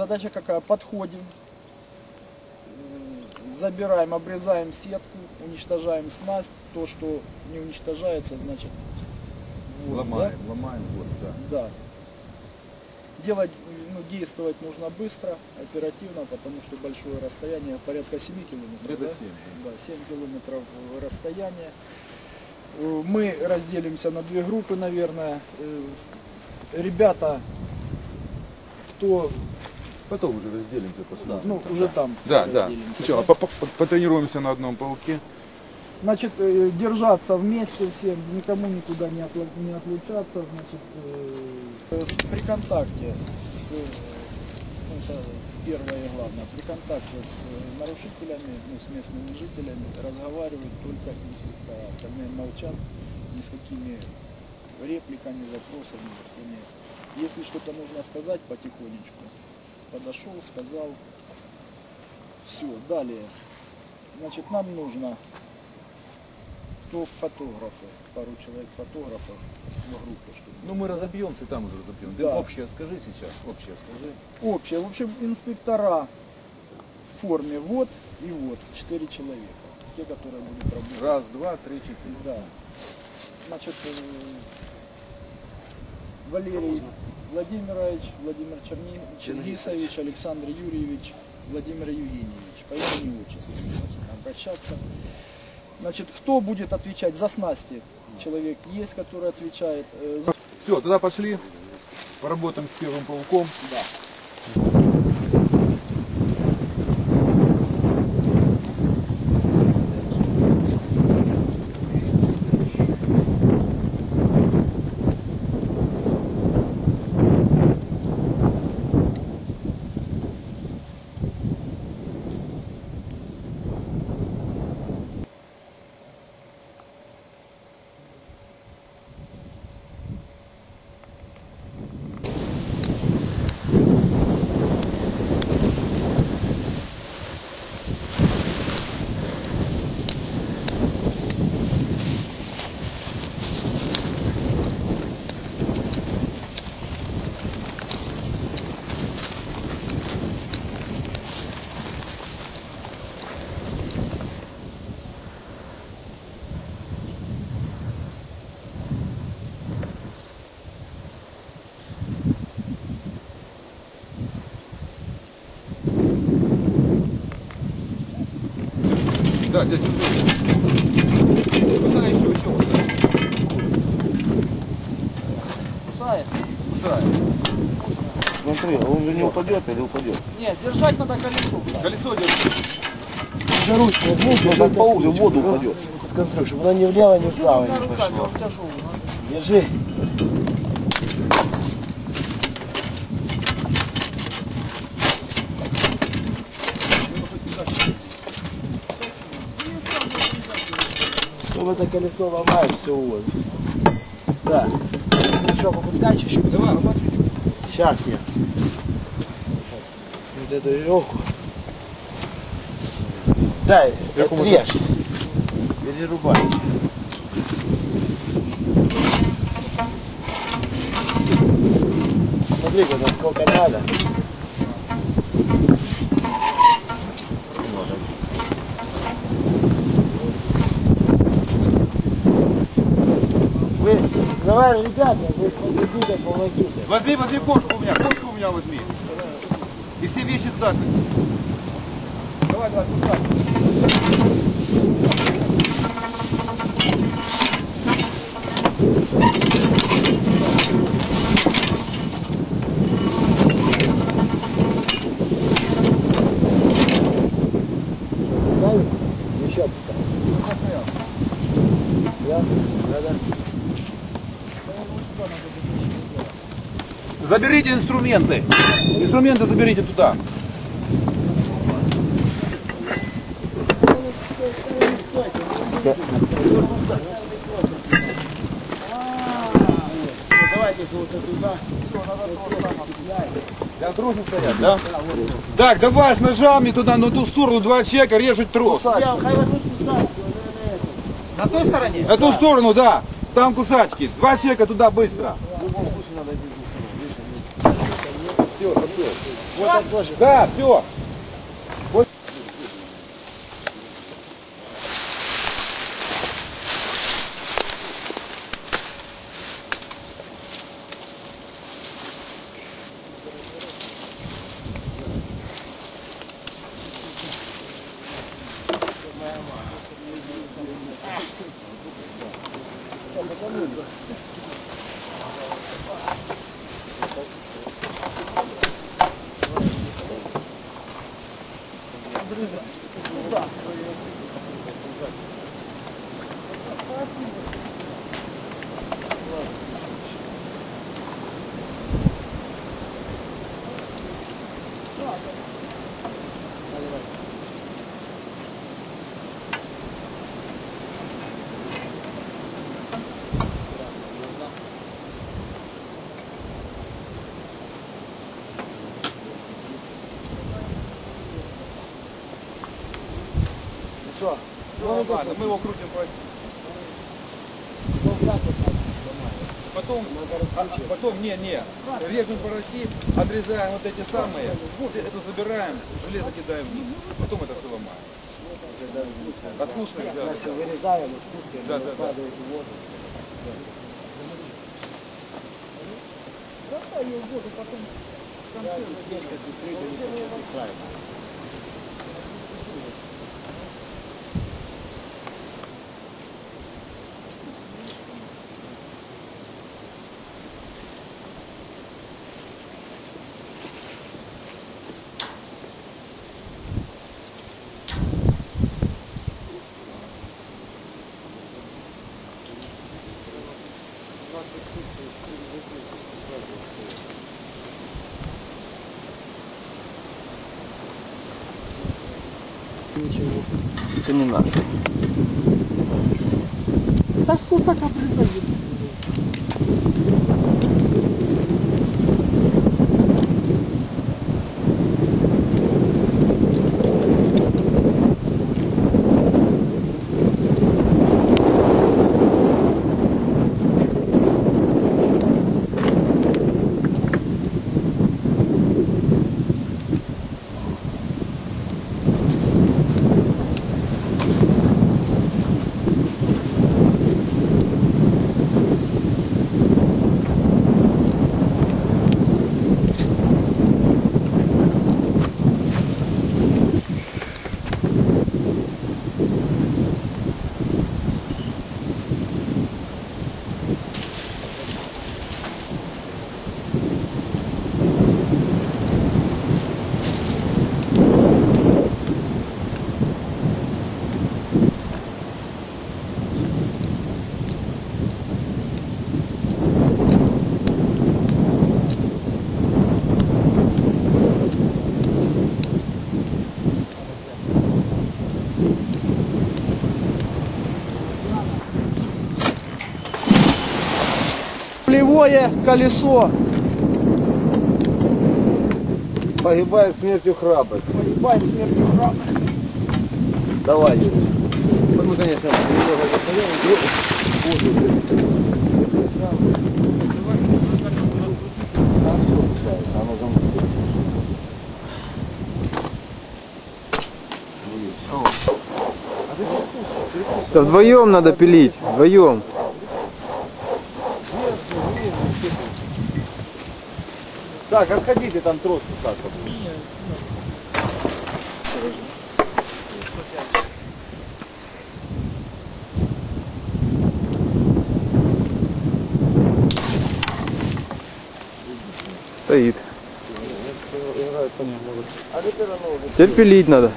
Задача какая? Подходим, забираем, обрезаем сетку, уничтожаем снасть. То, что не уничтожается, значит вот, Ломаем, ломаем, вот, да. Да. да. Делать, ну, действовать нужно быстро, оперативно, потому что большое расстояние, порядка 7 километров. Да? 7, Да, 7 километров расстояние. Э, Мы разделимся на две группы, наверное. Э, Ребята, кто Потом уже разделимся, посмотрим. ну, уже там Да, да. разделимся, Сначала да? по- по- потренируемся на одном пауке. Значит, э, держаться вместе всем, никому никуда не, отла- не отлучаться, значит, э, с- при контакте с, э, ну, это первое и главное, при контакте с э, нарушителями, ну, с местными жителями разговаривают только инспектора, остальные молчат, ни с какими репликами, вопросами никто не. Если что-то нужно сказать потихонечку, подошел, сказал, все, далее. Значит, нам нужно кто фотографы, пару человек фотографов в группе, чтобы Ну мы разобьемся, там уже разобьем. Ты Да. общее скажи сейчас, общее скажи. общее. В общем, инспектора в форме вот и вот, четыре человека. Те, которые будут работать. Раз, два, три, четыре. Да. Значит, э, Валерий Владимирович, Владимир Черни... Чернисович, Александр Юрьевич, Владимир Евгеньевич. По имени отчеству обращаться. Значит, кто будет отвечать за снасти? Человек есть, который отвечает. э, за- Все, тогда пошли. Поработаем с первым пауком. Да. Да, дядя, держи. Кусай еще, еще кусай. Кусает? Кусай. Смотри, а он же не упадет или упадет? Нет, держать надо колесо. Колесо держи. За ручку возьми, он по уже в воду упадет. Конструкцию, чтобы она ни влево, ни вправо не пошла. он тяжелый. Держи. Чтобы это колесо ломает, все уводит. Да. Что, попускай чуть-чуть? Давай, по чуть-чуть. Сейчас я. Вот эту веревку. Дай, отрежь. Перерубай. Смотри, куда сколько надо. Вы, давай, ребята, вы подойдите, помогите. Возьми, возьми кошку у меня, кошку у меня возьми. И все вещи туда. Давай, давай, туда. Заберите инструменты. Инструменты заберите туда. Давайте вот туда. Я тросы стоят, да? Так, давай с ножами туда, на ту сторону, два человека режут трос. Кусачку. На той стороне? На ту сторону, да. Там кусачки. Два человека туда быстро. Все, все. Вот так тоже. Да, все. Ну, ладно, мы его крутим по оси. Потом, а, потом, не, не, режем по России, отрезаем вот эти самые, это забираем, железо кидаем вниз, потом это все ломаем. Откусываем, да. Дальше вырезаем, откусываем, Да, да, да. падает в воду. Это не надо. Так вот так обрезали. Плевое колесо. Погибает смертью храбрых. Погибает смертью храма. Давай, Юрий. Мы, конечно, вдвоем надо пилить, вдвоем. Так, отходите, там трос. Стоит. Оно уже Теперь пилить надо.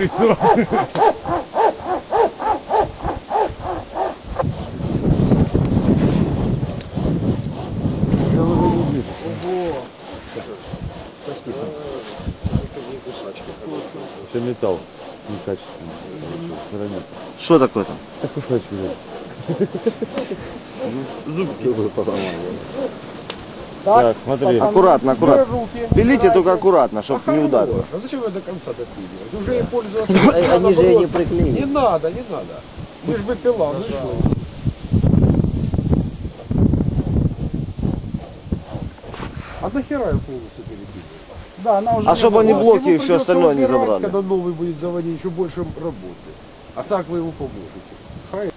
Лицо. Все металл некачественный. стороне. Что такое там? Так взять. Зубки бы поломали. Так, смотри. Аккуратно, аккуратно. руки. Пилите только аккуратно, чтобы не ударило. А зачем ее до конца допиливать? Уже ей пользоваться не надо Они же не приклеили. Не надо, не надо. Лишь бы пила, ну и что? А нахера ее полностью перепиливать? Да, она уже А не чтобы они блоки и все остальное не забрали. Когда новый будет заводить, еще больше работы. А так вы ему поможете. Хай.